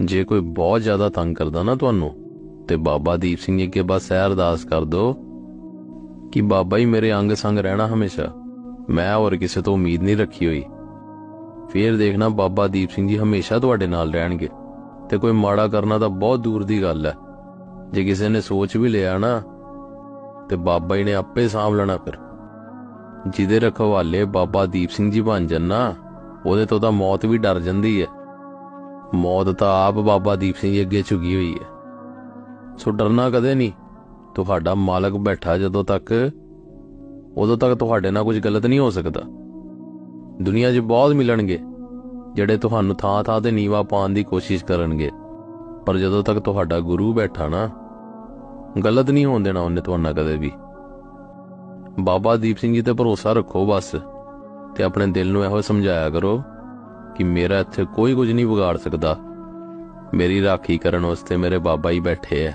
ਜੇ ਕੋਈ ਬਹੁਤ ਜ਼ਿਆਦਾ ਤੰਗ ਕਰਦਾ ਨਾ ਤੁਹਾਨੂੰ, ਤੇ ਬਾਬਾ ਦੀਪ ਸਿੰਘ ਜੀ ਅੱਗੇ ਬਸ ਇਹ ਅਰਦਾਸ ਕਰ ਦੋ ਕਿ ਬਾਬਾ ਹੀ ਮੇਰੇ ਅੰਗ ਸੰਗ ਰਹਿਣਾ ਹਮੇਸ਼ਾ। ਮੈਂ ਹੋਰ ਕਿਸੇ ਤੋਂ ਉਮੀਦ ਨਹੀਂ ਰੱਖੀ ਹੋਈ। ਫੇਰ ਦੇਖਣਾ ਬਾਬਾ ਦੀਪ ਸਿੰਘ ਜੀ ਹਮੇਸ਼ਾ ਤੁਹਾਡੇ ਨਾਲ ਰਹਿਣਗੇ। ਤੇ ਕੋਈ ਮਾੜਾ ਕਰਨਾ ਤਾਂ ਬਹੁਤ ਦੂਰ ਦੀ ਗੱਲ ਹੈ। ਜੇ ਕਿਸੇ ਨੇ ਸੋਚ ਵੀ ਲਿਆ ਨਾ, ਤੇ ਬਾਬਾ ਜੀ ਨੇ ਆਪੇ ਸਾਂਭ ਲੈਣਾ ਫਿਰ। ਜਿਹਦੇ ਰਖਵਾਲੇ ਬਾਬਾ ਦੀਪ ਸਿੰਘ ਜੀ ਬਣ ਜਾਣ ਉਹਦੇ ਤੋਂ ਤਾਂ ਮੌਤ ਵੀ ਡਰ ਜਾਂਦੀ ਹੈ। ਮੌਤ ਤਾਂ ਆਪ ਬਾਬਾ ਦੀਪ ਸਿੰਘ ਜੀ ਅੱਗੇ ਝੁਕੀ ਹੋਈ ਹੈ। ਸੋ ਡਰਨਾ ਕਦੇ ਨਹੀਂ। ਤੁਹਾਡਾ ਮਾਲਕ ਬੈਠਾ ਜਦੋਂ ਤੱਕ, ਉਦੋਂ ਤੱਕ ਤੁਹਾਡੇ ਨਾਲ ਕੁਝ ਗਲਤ ਨਹੀਂ ਹੋ ਸਕਦਾ। ਦੁਨੀਆ 'ਚ ਬਹੁਤ ਮਿਲਣਗੇ, ਜਿਹੜੇ ਤੁਹਾਨੂੰ ਥਾਂ ਥਾਂ ਤੇ ਨੀਵਾ ਪਾਉਣ ਦੀ ਕੋਸ਼ਿਸ਼ ਕਰਨਗੇ। ਪਰ ਜਦੋਂ ਤੱਕ ਤੁਹਾਡਾ ਗੁਰੂ ਬੈਠਾ ਨਾ, ਗਲਤ ਨਹੀਂ ਹੋਣ ਦੇਣਾ ਉਹਨੇ ਤੁਹਾਨੂੰ ਕਦੇ ਵੀ। ਬਾਬਾ ਦੀਪ ਸਿੰਘ ਜੀ ਤੇ ਭਰੋਸਾ ਰੱਖੋ ਬਸ, ਤੇ ਆਪਣੇ ਦਿਲ ਨੂੰ ਇਹੋ ਸਮਝਾਇਆ ਕਰੋ ਕਿ ਮੇਰਾ ਇੱਥੇ ਕੋਈ ਕੁਝ ਨਹੀਂ ਵਿਗਾੜ ਸਕਦਾ। ਮੇਰੀ ਰਾਖੀ ਕਰਨ ਵਾਸਤੇ ਮੇਰੇ ਬਾਬਾ ਹੀ ਬੈਠੇ ਐ।